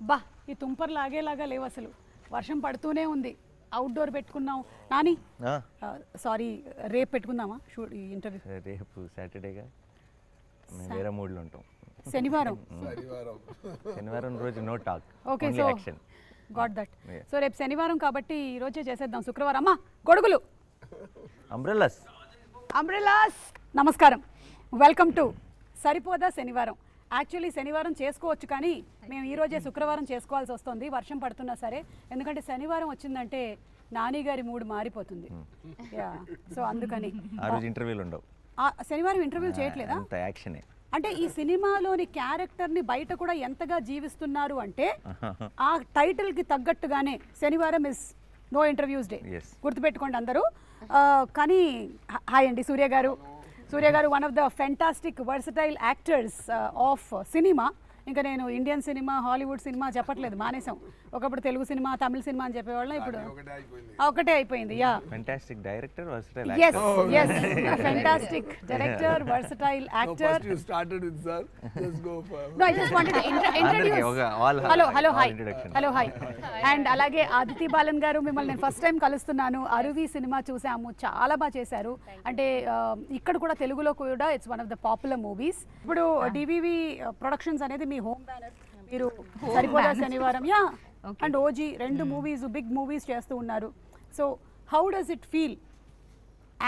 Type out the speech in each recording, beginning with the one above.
బా ఈ తుంపర్ లాగేలాగా లేవు అసలు. వర్షం పడుతూనే ఉంది. అవుట్డోర్ పెట్టుకున్నాం నాని ఆ, సారీ రేపు పెట్టుకుందామా? షూట్ ఈ ఇంటర్వ్యూ రేపు సాటర్డేగా? మేము వేరే మూడ్లో ఉంటాం. శనివారం. శనివారం. రోజు no talk okay so action got that. So రేపు శనివారం కాబట్టి ఈ రోజే చేసేద్దాం. శుక్రవారం. అమ్మా గొడుగులు. అంబ్రెల్లాస్ అంబ్రెలాస్ నమస్కారం. Welcome to Saripodhaa Sanivaaram. Actually శనివారం చేసుకోవచ్చు కానీ మేము ఈ రోజే శుక్రవారం చేసుకోవాల్సి వస్తుంది వర్షం పడుతున్నా సరే. ఎందుకంటే శనివారం వచ్చిందంటే నాని గారి మూడు మారిపోతుంది. యా సో అందుకని. ఇంటర్వ్యూలు ఉండవు. శనివారం ఇంటర్వ్యూ చేయట్లేదా? యాక్షనే. అంటే ఈ సినిమాలోని క్యారెక్టర్ని బయట కూడా ఎంతగా జీవిస్తున్నారు అంటే ఆ టైటిల్కి తగ్గట్టుగానే శనివారం ఇస్ నో ఇంటర్వ్యూస్ డే. గుర్తుపెట్టుకోండి అందరూ. కానీ హాయ్ అండి Surya garu. Surya garu one of the fantastic versatile actors of cinema ఇంకా నేను ఇండియన్ సినిమా హాలీవుడ్ సినిమా చెప్పట్లేదు మానేసాం ఒకప్పుడు తెలుగు సినిమా తమిళ సినిమా అని చెప్పేవాళ్ళం ఇప్పుడు. ఒకటే అయిపోయింది. Yeah. Fantastic director versatile yes fantastic director versatile No, actor first you started with sir. Just go for. No, I just wanted to intro- introduce. all hi introduction. Hello hi and అలాగే ఆదితి బాలన్ గారు మిమ్మల్ని నేను first time కలుస్తున్నాను. Aruvi cinema చూసాము చాలా బాగా చేశారు. అంటే ఇక్కడ కూడా తెలుగులో కూడా it's one of the popular movies ఇప్పుడు డివివి ప్రొడక్షన్స్ అనేది మీ హోమ్ బ్యానర్ మీరు Saripodhaa Sanivaaram? Yeah and OG రెండు మూవీస్ బిగ్ మూవీస్ చేస్తూ ఉన్నారు. So how does it feel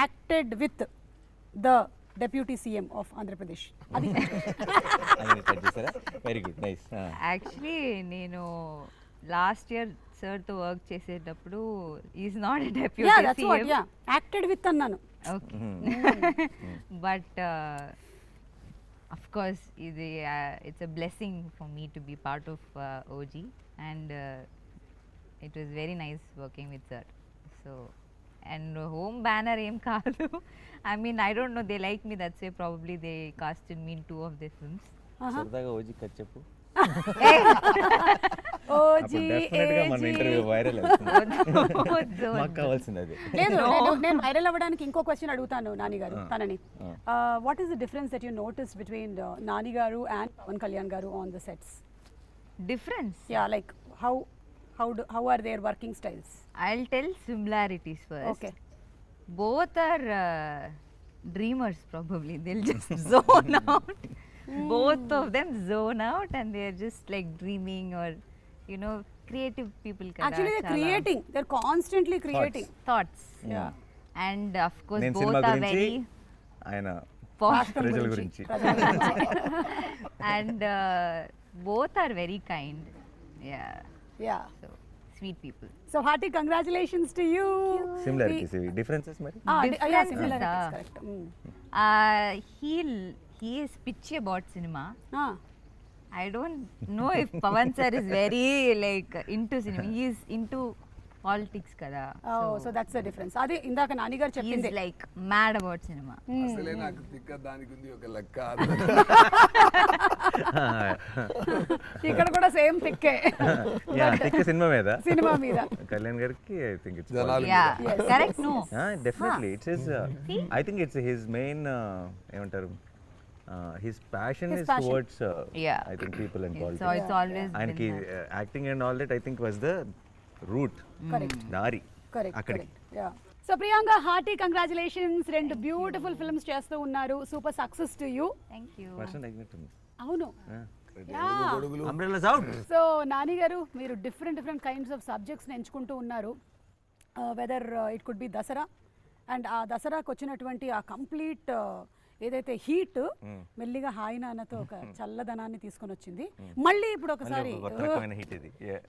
acted with the deputy CM of Andhra Pradesh? అది. Very good nice actually నేను last year సార్తో work చేసేటప్పుడు is not yeah that's what deputy yeah acted with అన్నాను. Okay but of course ఇది it's a blessing for me to be part of OG and it was very nice working with sir so and home banner ఏం కాదు. I mean I don't know they like me that's way probably they cast in mean two of the films సరదాగా OG cut చెప్పు. అది లేదు నేను- నేను viral అవ్వడానికి ఇంకో క్వశ్చన్ అడుగుతాను నాని గారు తనని. What is the difference that you notice between Nani garu and Pawan Kalyan garu on the sets Difference? Yeah, like how how do, how are their working styles? I'll tell similarities first. Okay. Both are uh, dreamers probably. They'll just zone hmm. out. Mm. Both of them zone out and they're just like dreaming or you know creative people. Actually, they're creating. They're constantly creating thoughts. thoughts. Yeah. And of course, both are very. I know. And uh, both are very kind. Yeah. Yeah So, sweet people. So hearty congratulations to you similarities ఇవి differences మరి Ah, Differences, similarities ah. Correct Uh, he'll, he is pitchy about cinema. Ah. I don't know if Pavan sir is very like into cinema. He is into politics kada. So that's the difference అదే ఇందాక నాని గారు he is చెప్పింది. like mad about cinema. అసలే నాకు తిక్క దానికి ఉంది ఒక లెక్క. ఇక్కడ కూడా సేమ్ పిక్కే యా తిక్క సినిమా మీద. సినిమా మీద. కళ్యాణ్ గారికి I think it's Yeah, correct? No. Definitely it's his I think it's his main ఏమంటారు? His passion His is passion. Towards Yeah. I think people and politics al- it's always ఆయనకి been that. Acting and all that I think was the route correct. దారి correct అక్కడికి. So Priyanka hearty congratulations. రెండు beautiful films చేస్తూ ఉన్నారు. Super success to you. అవును. So Nani garu మీరు different different kinds of సబ్జెక్ట్స్ని ఎంచుకుంటూ ఉన్నారు. Whether it could be Dasara. And ఆ దసరాకు వచ్చినటువంటి ఆ కంప్లీట్ ఏదైతే హీట్ మెల్లిగా హాయి నాన్నతో ఒక చల్లదనాన్ని తీసుకొని వచ్చింది. మళ్ళీ ఇప్పుడు ఒకసారి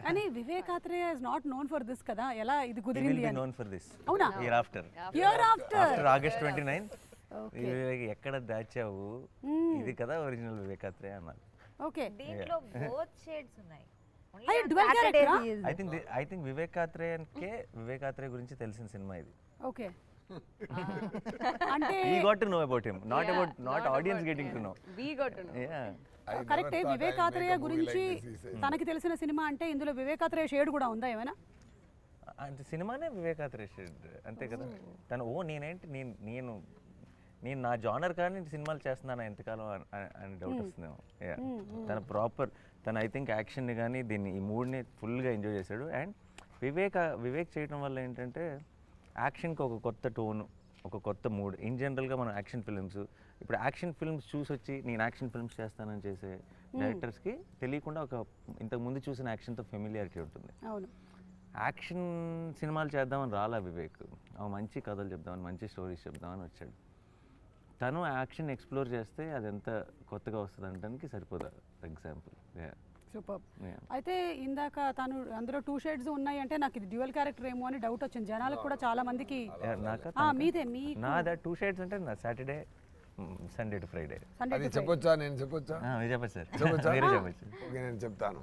కానీ Vivek Athreya is not known for this కదా. ఎలా ఇది కుదిరింది అని? నోన్ ఫర్ దిస్ అవునా? Year after year after August twenty nine ఎక్కడ దాచావు? ఇది కదా ఒరిజినల్ వివేకాత్రేయ అన్నారు. ఓకే దీంట్లో both shades ఉన్నాయి. ఐ థింక్ ఐ థింక్ వివేకాత్రేయన్కే వివేకాత్రేయ గురించి తెలిసిన సినిమా ఇది. ఓకే అంటే got to know about him not about not audience getting to know We got to know. Yeah కరెక్టే వివేకాత్రేయ గురించి తనకి తెలిసిన సినిమా అంటే ఇందులో వివేకాత్రేయ షేడ్ కూడా ఉందా ఏమైనా? అంటే సినిమానే వివేకాత్రేయ షెడ్ అంతే కదా. తను ఓ నేనేంటి నేను నేను నేను నా జానర్ కానీ సినిమాలు చేస్తున్నాను ఎంతకాలం అని- డౌట్ Yeah. తన ప్రాపర్ తను ఐ థింక్ యాక్షన్ని కానీ దీన్ని ఈ మూడ్ని ఫుల్గా ఎంజాయ్ చేశాడు. అండ్ వివేక్ వివేక్ చేయడం వల్ల ఏంటంటే యాక్షన్కి ఒక కొత్త టోను ఒక కొత్త మూడ్. ఇన్ జనరల్గా మనం యాక్షన్ ఫిల్మ్స్ ఇప్పుడు యాక్షన్ ఫిల్మ్స్ చూసి వచ్చి నేను యాక్షన్ ఫిల్మ్స్ చేస్తానని చేసే డైరెక్టర్స్కి తెలియకుండా ఒక ఇంతకు ముందు చూసిన యాక్షన్తో ఫెమిలియారిటీ ఉంటుంది. అవును. యాక్షన్ సినిమాలు చేద్దామని రాలా వివేక్. ఆ మంచి కథలు చెప్దామని మంచి స్టోరీస్ చెప్దామని వచ్చాడు. తను యాక్షన్ ఎక్స్ప్లోర్ చేస్తే అది ఎంత కొత్తగా వస్తుంది అనడానికి సరిపోదా? ఎగ్జాంపుల్. సూపర్. అయితే ఇందాక తను అందులో టూ షేడ్స్ ఉన్నాయి అంటే నాకు ఇది డ్యూయల్ క్యారెక్టర్ ఏమో అని డౌట్ వచ్చింది. జనాలకు కూడా చాలా మందికి మీదే మీ నా దా టూ షేడ్స్ అంటే నా సాటర్డే సండే టు ఫ్రైడే అది చెప్పొచ్చా? నేను చెప్పొచ్చా? మీరు చెప్పచ్చు సార్. ఓకే నేను చెప్తాను.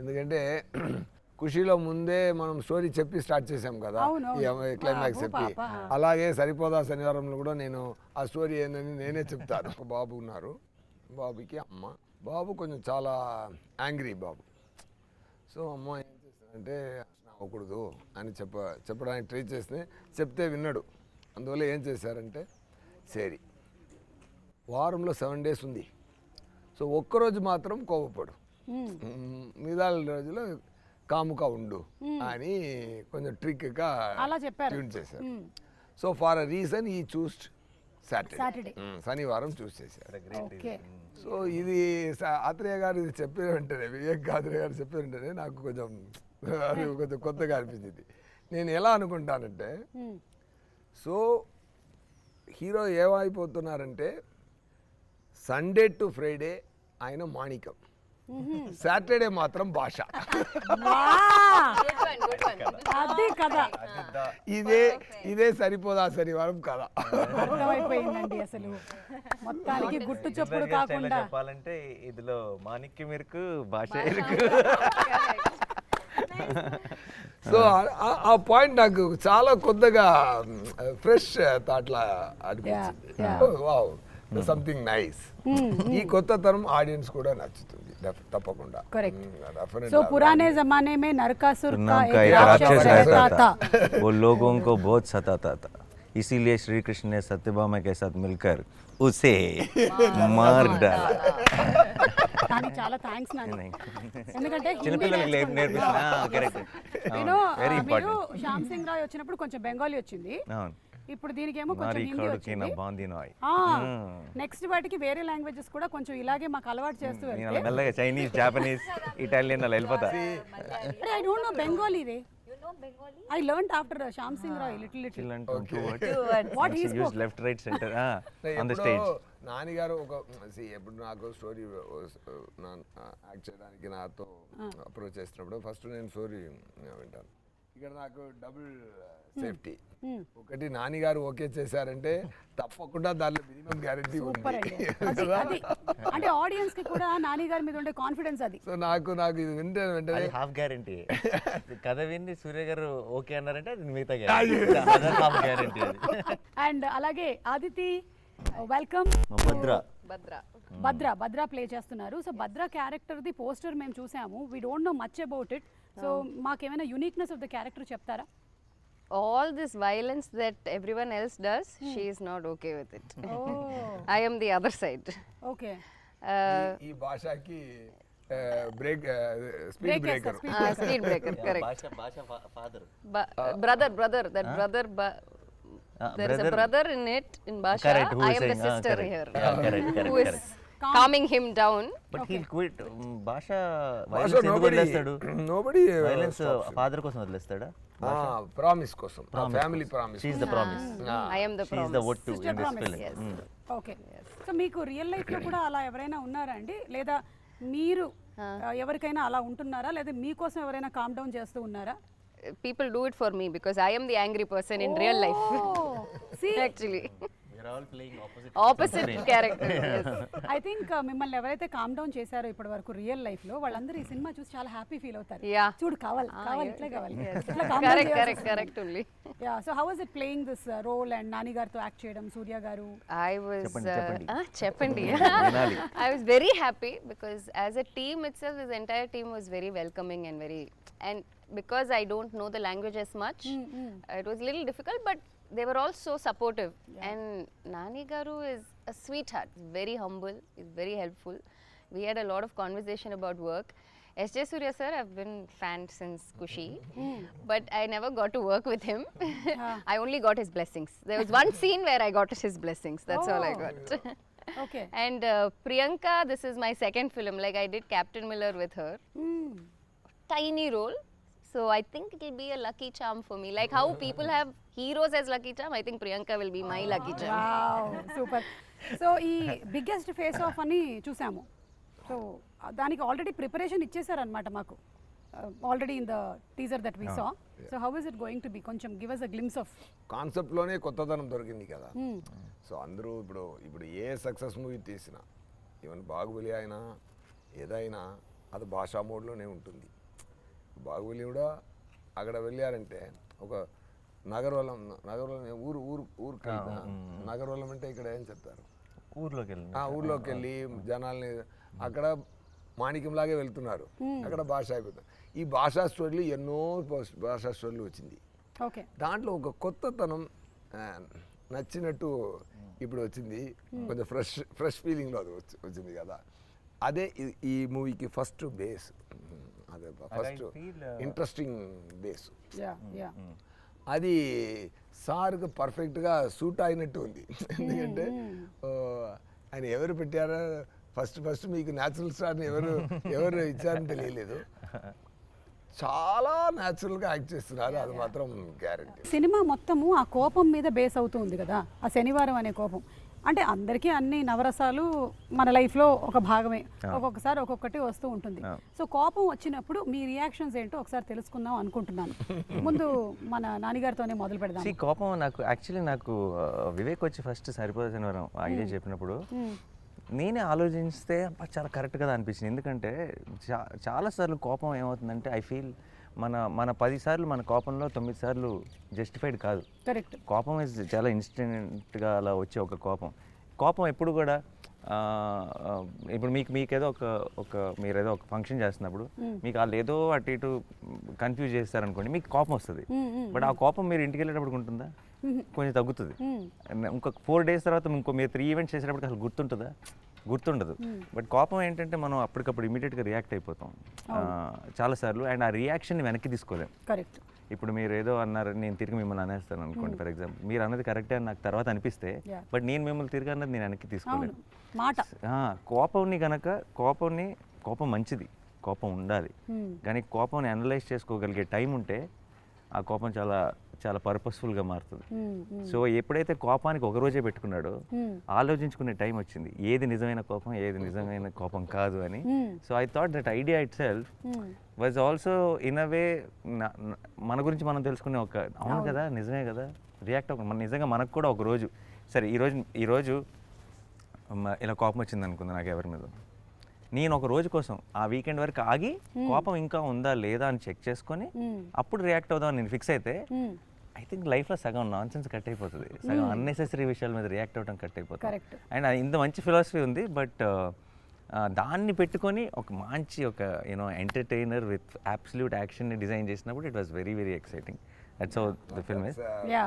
ఎందుకంటే ఖుషీలో ముందే మనం స్టోరీ చెప్పి స్టార్ట్ చేసాం కదా క్లైమాక్స్ చెప్పి. పాప. అలాగే సరిపోదా శనివారంలో కూడా నేను ఆ స్టోరీ ఏందని నేనే చెప్తాను. ఒక బాబు ఉన్నారు. బాబుకి అమ్మ. బాబు కొంచెం చాలా యాంగ్రీ బాబు. సో అమ్మ ఏం చేస్తానంటే అవ్వకూడదు అని చెప్ప చెప్పడానికి ట్రై చేస్తే చెప్తే విన్నాడు. అందువల్ల ఏం చేశారంటే సరే వారంలో సెవెన్ డేస్ ఉంది. సో ఒక్కరోజు మాత్రం కోపపడు. మిగతా రోజులు కాముగా ఉండు అని కొంచెం ట్రిక్గా అలా చెప్పారు. ట్యూన్ చేశారు. సో ఫార్ అ రీజన్ ఈ చూస్ సాటర్డే. శనివారం చూస్ చేశారు. ఓకే. సో ఇది ఆత్రేయ గారు ఇది చెప్పిన వెంటనే వివేక్ ఆత్రేయ గారు చెప్పిన వెంటనే నాకు కొంచెం అది కొంచెం కొత్తగా అనిపించింది నేను ఎలా అనుకుంటానంటే. సో హీరో ఏమైపోతున్నారంటే సండే టు ఫ్రైడే ఆయన మాణికం సాటర్డే మాత్రం భాష. వా! అది కదా ఇదే ఇదే సరిపోదా శనివారం కదా అర్థమైపోయిందండి అసలు. మొత్తానికి గుట్టు చప్పుడు కాకుండా. చెప్పాలంటే ఇదిలో మాణిక్య మెరుకు భాష ఎరుకు సో ఆ- పాయింట్ నాకు చాలా కొత్తగా ఫ్రెష్ థాట్లా అనిపించింది. వావ్. సంథింగ్ నైస్ ఈ కొత్త తరం ఆడియన్స్ కూడా నచ్చుతుంది def- తప్పకుండా Correct. Mm, definitely. సో పురానే జమానే में नरकासुर का नाम एक का एक राक्षस राक्षस रहता रहता था था वो लोगों को बहुत सताता था इसीलिए श्री कृष्ण ने सत्यभामा के साथ मिलकर उसे मार डाला దానికి చాలా థ్యాంక్స్ నాన్న ఎందుకంటే హిందీ చిన్నపిల్లలకి నేర్చుకున్నాను. నేర్పిస్తున్నా కరెక్ట్ నేను వెరీ ఆ, మీరు ఇంపార్టెంట్ శ్యామ్ సింగ్ రాయ్ వచ్చినప్పుడు కొంచెం బెంగాలీ వచ్చింది అవును ఇప్పుడు దీనికేమో కొంచెం హిందీ వచ్చింది. నెక్స్ట్ వాటికి వేరే లాంగ్వేజెస్ కూడా కొంచెం ఇలాగే మాకు అలవాటు చేస్తూ నేను మెల్లగా చైనీస్ జాపనీస్ ఇటాలియన్ అలా వెళ్ళిపోతా. I don't know Bengali ray? I learn after Shyam Singha Roy little little what he uses left right centre on the stage నాన్నగారు ఒక ఎప్పుడు నాకు స్టోరీ యాక్ట్ చేయడానికి నాతో అప్రోచ్ చేసినప్పుడు ఫస్ట్ నేను స్టోరీ వింటాను. ఇక్కడ నాకు డబుల్ సేఫ్టీ. ఒకటి నాన్నగారు ఓకే చేశారంటే తప్పకుండా దానిలో మినిమం గ్యారంటీ ఉంది. అంటే ఆడియన్స్కి కూడా నాని గారి మీద ఉండే కాన్ఫిడెన్స్ అది. సో నాకు నాకు ఇది వింటే వెంటనే హాఫ్ గ్యారంటీ కథ విని సూర్య గారు ఓకే అన్నారంటే అది మిగతా గ్యారంటీ హాఫ్ గ్యారంటీ అది. అండ్ అలాగే ఆదితి వెల్కమ్ మా భద్ర. భద్ర. భద్ర ప్లే చేస్తున్నారు. So Bhadra character the poster మేము చూసాము. We don't know much about it so మాకేమైనా యునిక్నెస్ ఆఫ్ ద క్యారెక్టర్ చెప్తారా? All this violence that everyone else does, she is not okay with it. I am the other side. Okay Uh, ఈ భాషకి break speed Break breaker చేస్తా, uh, speed breaker, correct. భాష భాష father Ba- brother, brother, that brother, ba- Ah, there is a brother- brother in it, in Basha. Correct, who I is am the saying, ah, sister correct. here, Yeah, correct, correct, who is correct. calming him down. But he quit భాష violence ఎందుకు వదిలేస్తాడు nobody violence father కోసం వదిలేస్తాడా promise కోసం family promise she the promise I am the she the promise. What to in this film. Okay so మీకు real లైఫ్లో కూడా అలా ఎవరైనా ఉన్నారా అండి? లేదా మీరు ఆ, ఎవరికైనా అలా ఉంటున్నారా? లేదా మీకోసం ఎవరైనా కామ్ డౌన్ చేస్తూ ఉన్నారా? Uh, People do it for me because I am the angry person in real opposite opposite character. Yes. I think మిమ్మల్ని ఎవరైతే కామ్ డౌన్ చేశారో ఇప్పటి వరకు రియల్ లైఫ్లో వాళ్ళందరూ ఈ సినిమా చూసి చాలా హ్యాపీ ఫీల్ అవుతారు Yeah. చూడు కావాలి కావాలి ఇట్లా కావాలి correct, వస్తుంది. correct only. Yeah so how was it playing this role and Nani గారితో యాక్ట్ చేయడం సూర్య గారు I was చెప్పండి, uh, చెప్పండి. ah, చెప్పండి. వినాలి. I was very happy because as a team itself, this entire team was very welcoming and very and because I don't know the language as much, it was a little difficult, but they were all so supportive. And Nani Garu is a sweetheart, very humble, is very helpful. we had a lot of conversation about work. S.J. Surya sir, I've been fan since Kushi, but I never got to work with him. I only got his blessings. There was one scene where I got his blessings. That's all I Oh. got. okay. and uh, Priyanka, this is my second film. Like I did Captain Miller with her. tiny role. So I think it'll be a lucky charm for me. Like how people have as lucky charm, I think Priyanka will be my lucky charm. Wow super so ఈ biggest face off అని చూసాము. సో దానికి already preparation ఇచ్చేసారనమాట మాకు. Already in the teaser that we saw so how is it going to be కొంచెం give us a glimpse of కాన్సెప్ట్లోనే కొత్తదనం దొరికింది కదా. సో అందరూ ఇప్పుడు ఇప్పుడు ఏ సక్సెస్ మూవీ తీసినా ఈవెన్ బాహుబలి అయినా ఏదైనా అది భాషా మోడ్లోనే ఉంటుంది. బాహుబలి కూడా అక్కడ వెళ్ళారంటే ఒక నగరవలం నగరవలం ఊరు ఊరు ఊరు నగరవలం అంటే ఇక్కడ ఏం చెప్తారు? ఊర్లోకి వెళ్ళి ఆ ఊర్లోకి వెళ్ళి జనాల్ని అక్కడ మాణిక్యంలాగే వెళ్తున్నారు. అక్కడ భాష అయిపోతుంది. ఈ భాషా స్టోరీలు ఎన్నో భాష- స్టోరీలు వచ్చింది. ఓకే. దాంట్లో ఒక కొత్తతనం నచ్చినట్టు ఇప్పుడు వచ్చింది. కొంచెం ఫ్రెష్ ఫ్రెష్ ఫీలింగ్లో అది వచ్చి- వచ్చింది కదా. అదే ఈ- మూవీకి ఫస్ట్ బేస్. అదే first interesting base. Yeah yeah. అది సార్కి పర్ఫెక్ట్గా సూట్ అయినట్టు ఉంది. ఎందుకంటే ఆయన ఎవరు పెట్టారో ఫస్ట్ ఫస్ట్ మీకు న్యాచురల్ స్టార్ని ఎవరు ఎవరు ఇచ్చారని తెలియలేదు. చాలా న్యాచురల్గా యాక్ట్ చేస్తున్నారు. అది మాత్రం గ్యారంటీ సినిమా మొత్తము ఆ కోపం మీద బేస్ అవుతుంది కదా. ఆ శనివారం అనే కోపం. అంటే అందరికీ అన్ని నవరసాలు మన లైఫ్లో ఒక భాగమే. ఒక్కొక్కసారి ఒక్కొక్కటి వస్తూ ఉంటుంది. సో కోపం వచ్చినప్పుడు మీ రియాక్షన్స్ ఏంటో ఒకసారి తెలుసుకుందాం అనుకుంటున్నాను. ముందు మన నాన్నగారితోనే మొదలు పెడదాం See, కోపం నాకు యాక్చువల్లీ నాకు వివేక్ వచ్చి ఫస్ట్ సరిపోదు శనివారం ఐడియా చెప్పినప్పుడు. నేనే ఆలోచిస్తే చాలా కరెక్ట్ కదా అనిపించింది. ఎందుకంటే చాలాసార్లు కోపం ఏమవుతుందంటే ఐ ఫీల్ మన మన పది సార్లు మన కోపంలో తొమ్మిది సార్లు జస్టిఫైడ్ కాదు. కరెక్ట్ కోపం ఇస్ చాలా ఇన్స్టెంట్గా అలా వచ్చే ఒక కోపం. కోపం ఎప్పుడు కూడా ఇప్పుడు మీకు మీకేదో ఒక ఒక మీరు ఏదో ఒక ఫంక్షన్ చేస్తున్నప్పుడు మీకు వాళ్ళు ఏదో అటు ఇటు కన్ఫ్యూజ్ చేస్తారనుకోండి మీకు కోపం వస్తుంది. బట్ ఆ కోపం మీరు ఇంటికి వెళ్ళేటప్పుడు ఉంటుందా? కొంచెం తగ్గుతుంది. ఇంకొక ఫోర్ డేస్ తర్వాత ఇంకో మీరు త్రీ ఈవెంట్స్ చేసేటప్పుడు అసలు గుర్తుంటుందా? గుర్తుండదు. బట్ కోపం ఏంటంటే మనం అప్పటికప్పుడు ఇమీడియట్గా రియాక్ట్ అయిపోతాం. చాలాసార్లు అండ్ ఆ రియాక్షన్ని వెనక్కి తీసుకోలేం. కరెక్ట్. ఇప్పుడు మీరు ఏదో అన్నారు నేను తిరిగి మిమ్మల్ని అనేస్తాను అనుకోండి ఫర్ ఎగ్జాంపుల్. మీరు అన్నది కరెక్టే అని నాకు తర్వాత అనిపిస్తే. బట్ నేను మిమ్మల్ని తిరిగి అన్నది నేను వెనక్కి తీసుకోలేను. మాట. కోపంని గనక కోపంని కోపం మంచిది. కోపం ఉండాలి. కానీ కోపంని అనలైజ్ చేసుకోగలిగే టైం ఉంటే ఆ కోపం చాలా చాలా పర్పస్ఫుల్గా మారుతుంది. సో ఎప్పుడైతే కోపానికి ఒక రోజే పెట్టుకున్నాడో ఆలోచించుకునే టైం వచ్చింది. ఏది నిజమైన కోపం ఏది నిజమైన కోపం కాదు అని. So I thought that idea itself was also in a way మన గురించి మనం తెలుసుకునే ఒక అవును కదా నిజమే కదా రియాక్ట్ అవ్వ మన నిజంగా మనకు కూడా ఒక రోజు. సరే ఈరోజు ఈరోజు ఇలా కోపం వచ్చింది అనుకుంది నాకు ఎవరి మీద. నేను ఒక రోజు కోసం ఆ వీకెండ్ వరకు ఆగి కోపం ఇంకా ఉందా లేదా అని చెక్ చేసుకొని అప్పుడు రియాక్ట్ అవుదాం నేను ఫిక్స్ అయితే ఐ థింక్ లైఫ్లో సగం నాన్ సెన్స్ కట్ అయిపోతుంది. సగం అన్నెసెసరీ విషయాల మీద రియాక్ట్ అవ్వడం కట్ అయిపోతుంది. అండ్ ఇంత మంచి ఫిలాసఫీ ఉంది బట్ దాన్ని పెట్టుకొని ఒక మంచి ఒక you know entertainer with absolute యాక్షన్ని design చేసినప్పుడు it was very very exciting that's how the film is a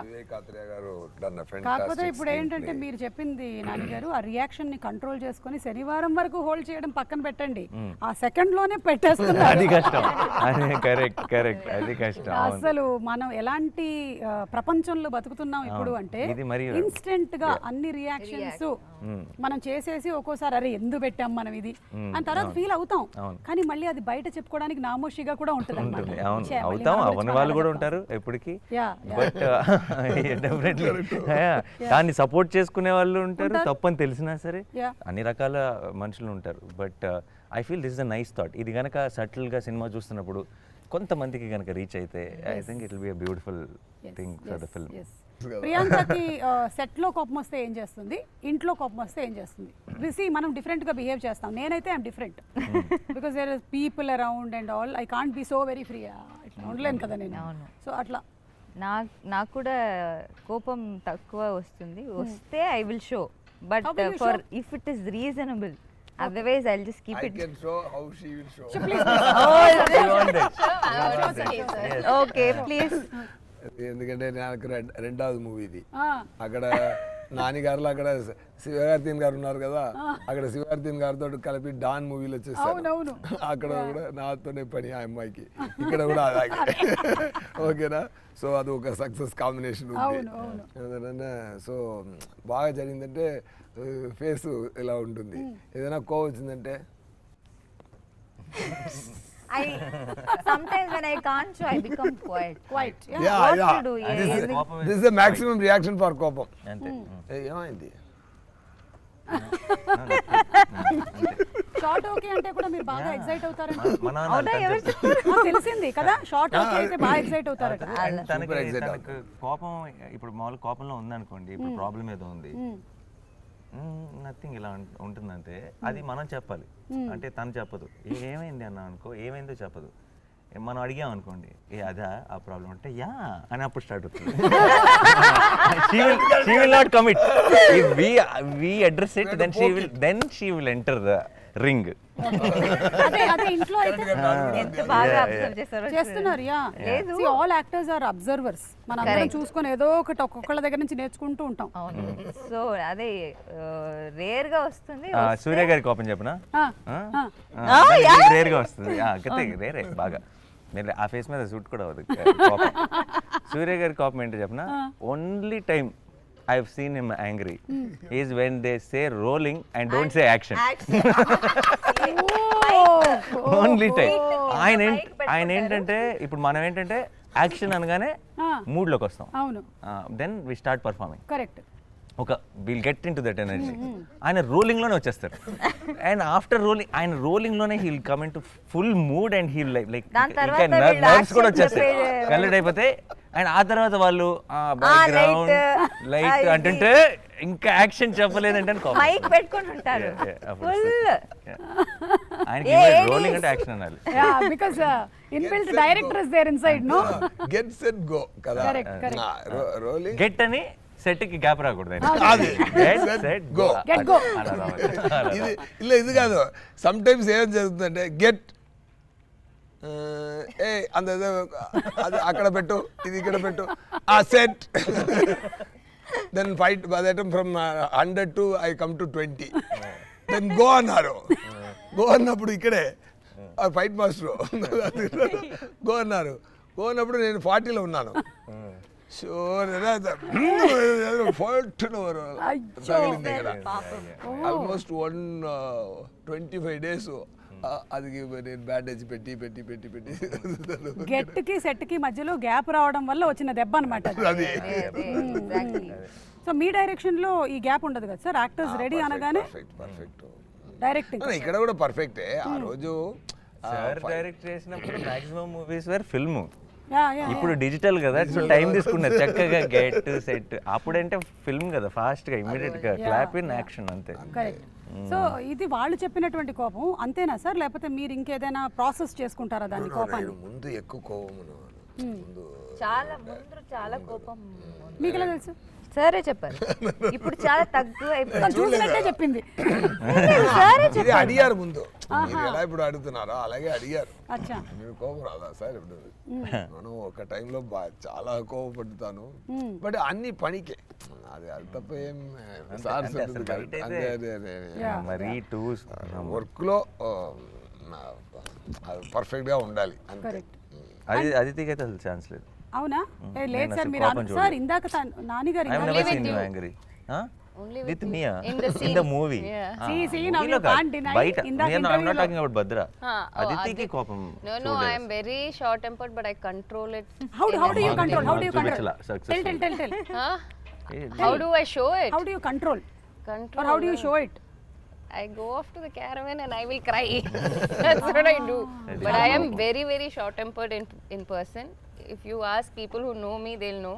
కాకపోతే ఇప్పుడు ఏంటంటే. మీరు చెప్పింది నాన్నగారు ఆ రియాక్షన్ని కంట్రోల్ చేసుకొని శనివారం వరకు హోల్డ్ చేయడం పక్కన పెట్టండి. ఆ సెకండ్లోనే పెట్టేస్తున్నారు. అది కష్టం. అదే కరెక్ట్ కరెక్ట్ అది కష్టం. అవును. అసలు మనం ఎలాంటి ప్రపంచంలో బతుకుతున్నాం ఇప్పుడు. అంటే ఇన్స్టెంట్గా అన్ని రియాక్షన్స్ మనం చేసేసి ఒక్కోసారి అరే ఎందుకు పెట్టాం మనం ఇది? అని తర్వాత ఫీల్ అవుతాం. కానీ మళ్ళీ అది బయట చెప్పుకోవడానికి నామోషిగా కూడా ఉంటుంది. అవును. అవుతాం. అవని వాళ్ళు కూడా ఉంటారు ఎప్పటికీ. యా బట్ డెఫినెట్లీ దాన్ని సపోర్ట్ చేసుకునే వాళ్ళు ఉంటారు. తప్పని తెలిసినా సరే. అన్ని రకాల మనుషులు ఉంటారు. But I feel this is a nice thought ఇది గనక సటిల్గా సినిమా చూస్తున్నప్పుడు కొంతమందికి కనుక రీచ్ అయితే I think it will be a beautiful thing for the film ప్రియాంకకి సెట్లో కోపం వస్తే ఏం చేస్తుంది? ఇంట్లో కోపం వస్తే ఏం చేస్తుంది? రిసి మనం డిఫరెంట్గా బిహేవ్ చేస్తాం. నేనైతే I'm different. Because there is people around and all. I can't be so very free. ఇట్లా ఉండలేను కదా నేను. సో అట్లా. నా నాకు కూడా కోపం తక్కువ వస్తుంది. వస్తే I will show. But for? If it is reasonable otherwise I just keep it. Okay please ఎందుకంటే నాకు రెండవది మూవీ ఇది. అక్కడ నాన్నగారులో అక్కడ శివగార్తీన్ గారు ఉన్నారు కదా అక్కడ శివగార్తీన్ గారితో కలిపి డాన్ మూవీలో. వచ్చేసాను అక్కడ కూడా నాతోనే పని ఆ అమ్మాయికి. ఇక్కడ కూడా అలాగే. ఓకేనా? సో అది ఒక సక్సెస్ కాంబినేషన్. ఉంది. సో బాగా జరిగిందంటే ఫేస్ ఇలా ఉంటుంది. ఏదైనా కోవ వచ్చిందంటే? I sometimes when I can't show, I become quiet. Quiet yeah what yeah to do? This Yeah, is కోపం this is the maximum reaction for కోపం అంతే ఏ, ఏమైంది? షార్ట్ ఓకే అంటే కూడా మీరు బాగా ఎక్సైట్ అవుతారంట. మా నాన్న అవునా అంతే ఎవరు. నాకు తెలిసింది కదా షార్ట్ ఓకే అయితే బాగా ఎక్సైట్ అవుతారట. తనకి Super excited తనకు కోపం ఇప్పుడు మామూలు కోపంలో ఉందనుకోండి ఇప్పుడు ప్రాబ్లం ఏదో ఉంది. నథింగ్ ఇలా ఉంటుందంటే అది మనం చెప్పాలి. అంటే తను చెప్పదు. "ఏ- ఏమైంది అన్న అనుకో ఏమైందో చెప్పదు. మనం అడిగాం అనుకోండి ఏ అదా ఆ ప్రాబ్లం అంటే యా అని అప్పుడు స్టార్ట్ అవుతుంది. She will not commit we we address it then she will then she will enter the ring అదే అదే ఇంట్లో అయితే ఎంత బాగా అబ్జర్వ్. చేస్తారో చేస్తున్నారు యా లేదు. ఆల్ యాక్టర్స్ ఆర్ అబ్జర్వర్స్ మన అందరం. చూసుకొని ఏదో ఒకటి ఒక్కొక్కళ్ళ దగ్గర నుంచి నేర్చుకుంటూ ఉంటాం. అవును. సో అదే రేర్గా వస్తుంది సూర్య గారి కోపం చెప్పనా? ఆ, ఆ? ఆ. రేర్గా వస్తుంది. ఆ, కతే రేరే బాగా. మీరు ఆ ఫేస్ మీద సూట్ కూడా అవ్వదు. సూర్య గారి కోపం ఏంటో చెప్పనా? Only time I have seen him angry is when they say rolling and don't say action only time ఆయన ఆయన ఏంటంటే ఇప్పుడు మనం ఏంటంటే యాక్షన్ అనగానే. మూడ్లోకి వస్తాం. Then we start performing correct ఒక will get into that energy ఆయన రోలింగ్లోనే వచ్చేస్తారు. అండ్ ఆఫ్టర్ రోలింగ్ ఆయన రోలింగ్లోనే he'll come into full mood and he'll like like ఇంకా నర్వ్స్ కూడా వచ్చేస్తాయి. కల్లెడ్ అయిపోతే అండ్ ఆ తర్వాత వాళ్ళు బ్యాక్గ్రౌండ్ light, లైట్. అంటుంటే ఇంకా యాక్షన్ చెప్పలేదంటే. మైక్ పెట్టుకొని ఉంటారు. ఫుల్. ఆయనకి? రోలింగ్ అంటే యాక్షన్ అనాలి. Yeah because inbuilt director is there inside no get set go కదా? Correct, correct. రోలింగ్ గెట్ అని సెట్కి గ్యాప్ రాకూడదు సెట్. గో అలా ఇది ఇలా ఇది కాదు. సమ్ టైమ్స్ ఏం జరుగుతుందంటే గెట్ ఏ అంత అది అక్కడ పెట్టు ఇది ఇక్కడ పెట్టు ఆ set then fight బదటం from hundred to I come to twenty then go అన్నారు. గో అన్నప్పుడు ఇక్కడే. ఆ ఫైట్ మాస్టర్ గో అన్నారు. గో అన్నప్పుడు నేను ఫార్టీలో ఉన్నాను. తగిలింది ఇక్కడ almost one twenty five days అది నేను బ్యాండేజ్ పెట్టి పెట్టి పెట్టి పెట్టి గెట్కి సెట్కి మధ్యలో గ్యాప్ రావడం వల్ల వచ్చిన దెబ్బ అనమాట అది. సో మీ డైరెక్షన్లో ఈ గ్యాప్ ఉండదు కదా సార్? యాక్టర్స్ రెడీ అనగానే పర్ఫెక్ట్ పర్ఫెక్ట్ డైరెక్టింగ్ ఇక్కడ కూడా పర్ఫెక్టే ఆ రోజు ఆ, సార్ డైరెక్ట్ చేసినప్పుడు మాక్సిమం మూవీస్ వేర్ ఫిల్మ్ ఇప్పుడు డిజిటల్ కదా సో టైం తీసుకున్నారు చక్కగా గెట్ సెట్ అప్పుడంటే ఫిల్మ్ కదా ఫాస్ట్గా ఇమీడియట్గా క్లాప్ ఇన్ యాక్షన్ అంతే. సో ఇది వాళ్ళు చెప్పినటువంటి కోపం అంతేనా సార్? లేకపోతే మీరు ఇంకేదైనా ప్రాసెస్ చేసుకుంటారా దాన్ని కోపాన్ని? నేను ముందు ఎక్కువ కోపం ముందు చాలా ముందు చాలా కోపం మీకు ఎలా తెలుసు? సరే చెప్పారు ఇప్పుడు చాలా తక్కువ చూసినట్టే చెప్పింది. సరే ఇది అడిగారు ముందు. మీరు ఎలా ఇప్పుడు అడుగుతున్నారో అలాగే అడిగారు. అచ్చా. మీరు కోపం రాదా సార్ ఇప్పుడు? మనం ఒక టైంలో చాలా కోపపడుతాను. బట్ అన్ని పనికే. అది అది తప్ప ఏం సార్ అదే అదే అదే. మరి టూ వర్క్లో పర్ఫెక్ట్గా ఉండాలి. అంతే. కరెక్ట్ అది అయితే అసలు ఛాన్స్ లేదు. అవునా ఏ లేదు నేను సార్ అసలు మీరు కోపం అను- చూడలేదు. సార్ ఇందాక తన్- నానిగారు ఐ ఇందాక- never with seen you you. Angry Only with with మియా in the in scene. The movie Yeah. See, see, now you can't deny. బయట ఇందాక నేను ఐ interview నాట్ లో- talking about Bhadra Huh, oh, అదితికి Aditi- కోపం No, no, I am very short tempered, but I control it. How do how do you మాకు control? How do you మాకు control? చూపించలా, Tell successful. tell tell tell. Huh? Eh, How do I show it? How do you control? Control. Or how do you uh, show it? I go off to the caravan and I will cry. That's what I do. But I am very, very short tempered in, in person. If you ask people who know me, they'll know.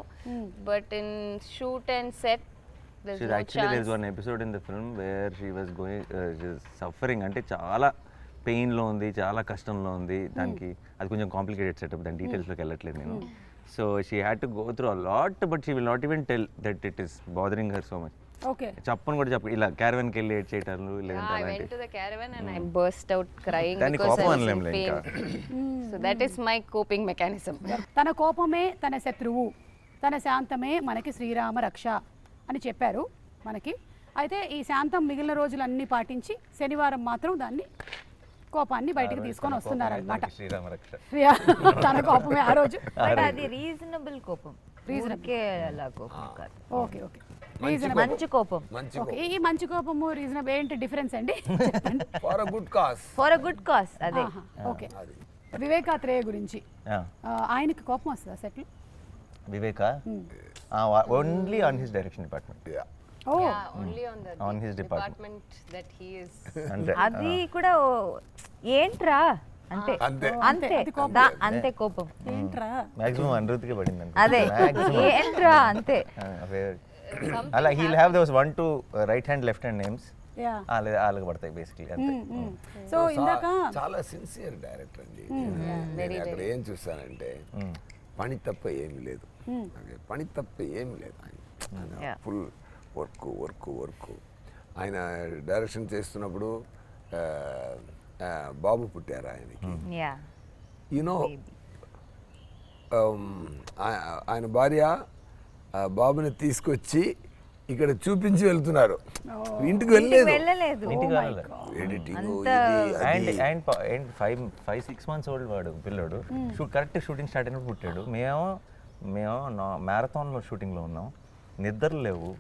But in shoot and set, there's She's no actually chance. there's one episode in the film where she was going uh, she's suffering అంటే చాలా pain లో ఉంది చాలా కష్టంలో ఉంది దానికి అది కొంచెం కాంప్లికేటెడ్ సెటప్ దాని details లోకి వెళ్ళట్లేదు నేను so she had to go through a lot but she will not even tell that it is bothering her so much Okay. చెప్పను కూడా చెప్ప ఇలా క్యారవెన్కి వెళ్ళి ఏడ్ చేయటాలు లేదంటే I went అలాంటి to the caravan and I burst out crying దాన్ని because I కోపం was in అనలేంలే pain. ఇంకా So that is my coping mechanism. తన కోపమే తన శత్రువు తన శాంతమే మనకి శ్రీరామ రక్ష అని చెప్పారు మనకి. అయితే ఈ శాంతం మిగిలిన రోజులన్నీ పాటించి శనివారం మాత్రం దాన్ని కోపాన్ని బయటికి తీసుకొని వస్తున్నారనమాట శ్రీరామ రక్ష. తన కోపమే ఆ రోజు. అది రీజనబుల్ కోపం. రీజనబుల్ అలా కోపం కాదు. Okay okay. మంచి కోపం. మంచి ఓకే ఈ మంచి కోపము రీజనబుల్ ఏంటి డిఫరెన్స్ అండి? చెప్పండి for a good cause for a good cause అదే. ఓకే వివేకాత్రేయ గురించి. ఆయనకి కోపం వస్తుందా సెట్లు వివేక? Only on his direction department అది కూడా ఏంట్రా? అంతే. అంతే. అంతే. అది కోపం. దా- అంతే కోపం. ఏంట్రా? మాక్సిమం అనిరుద్ధికి పడింది. అదే. ఏంట్రా? అంతే. అవే- అలా he'll have those one two right hand left hand names yeah వాళ్ళకి పడతాయి బేసిక్లీ అంతే. సో ఇందాక చాలా సిన్సియర్ డైరెక్టర్ అండి. నేను అక్కడ ఏం చూస్తానంటే పని తప్ప ఏమీ లేదు. పని తప్ప ఏమీ లేదు ఆయన. ఫుల్ వర్క్ వర్క్ వర్క్ ఆయన డైరెక్షన్ చేస్తున్నప్పుడు బాబు పుట్టారు ఆయనకి. యా యూనో ఆయన భార్య ఆ బాబుని తీసుకొచ్చి ఇక్కడ చూపించి వెళ్తున్నారు. ఇంటికి వెళ్ళలేదు. వెళ్ళలేదు. ఇంటికి ఎడిటింగ్ అంత- and and and five five six months old వాడు పిల్లోడు. షూట్ కరెక్ట్ షూటింగ్ స్టార్ట్ అయినప్పుడు పుట్టాడు. మేము మేము మ్యారథాన్లో షూటింగ్లో ఉన్నాం. నిద్రలు లేవు.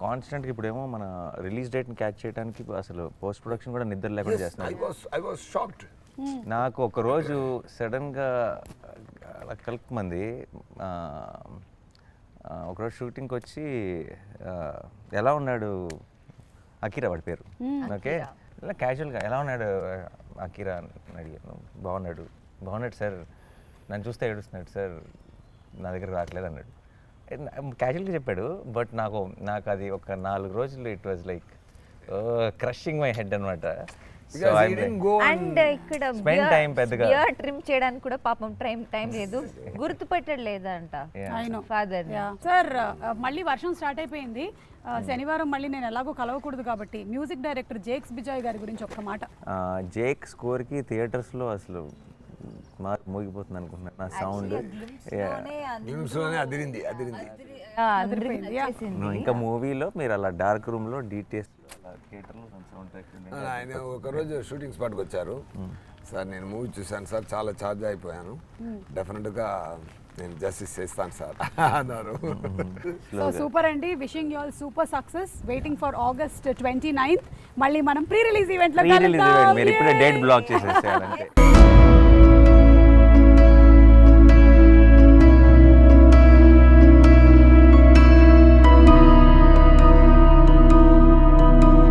కాన్స్టెంట్గా ఇప్పుడేమో మన రిలీజ్ డేట్ని క్యాచ్ చేయడానికి అసలు పోస్ట్ ప్రొడక్షన్ కూడా నిద్ర లేకుండా ఐ చేస్తున్నారు. వాస్ ఐ వాస్ షాక్డ్ నాకు ఒక రోజు సడన్గా అలా కలుపుమంది ఒకరోజు షూటింగ్కి వచ్చి ఎలా ఉన్నాడు అకీరా వాడి పేరు? ఓకే? ఇలా క్యాజువల్గా ఎలా ఉన్నాడు అకీరా అని అడిగాను. బాగున్నాడు. బాగున్నాడు సార్. నన్ను చూస్తే ఏడుస్తున్నాడు సార్. నా దగ్గర రావట్లేదు అన్నాడు. క్యాజువల్గా చెప్పాడు బట్ నాకు నాకు అది ఒక నాలుగు రోజులు it was like crushing my head అనమాట అండ్ ఇక్కడ. బియర్ ట్రిమ్ చేయడానికి కూడా పాపం టైం టైం లేదు. గుర్తుపెట్టడు లేదంట ఫాదర్ సార్ మళ్ళీ వర్షం స్టార్ట్ అయిపోయింది. ఆ, శనివారం మళ్ళీ నేను ఎలాగో కలవకూడదు కాబట్టి మ్యూజిక్ డైరెక్టర్ జేక్స్ బిజాయ్ గారి గురించి ఒక్క మాట. ఆ, జేక్ స్కోర్కి థియేటర్స్లో అసలు మా- మోగిపోతుంది అనుకుంటున్నాను నా సౌండ్. అదిరింది ఇంకా మూవీలో మీరు అలా డార్క్ డీటెయిల్స్ థియేటర్లో సౌండ్ ట్రాక్ ఆయన ఒకరోజు షూటింగ్ స్పాట్కి వచ్చారు. సార్ నేను మూవీ చూశాను సార్ చాలా ఛార్జ్ అయిపోయాను. డెఫినెట్గా నేను జస్టిస్ చేస్తాను సార్ అన్నారు. సో సూపర్ అండి. Wishing you all super success. Waiting for August twenty ninth మళ్ళీ మనం ప్రీ రిలీజ్ ఈవెంట్లో రిలీజ్ కలుద్దాం. మీరు ఇప్పుడే! Date block చేసేసేయాలంటే.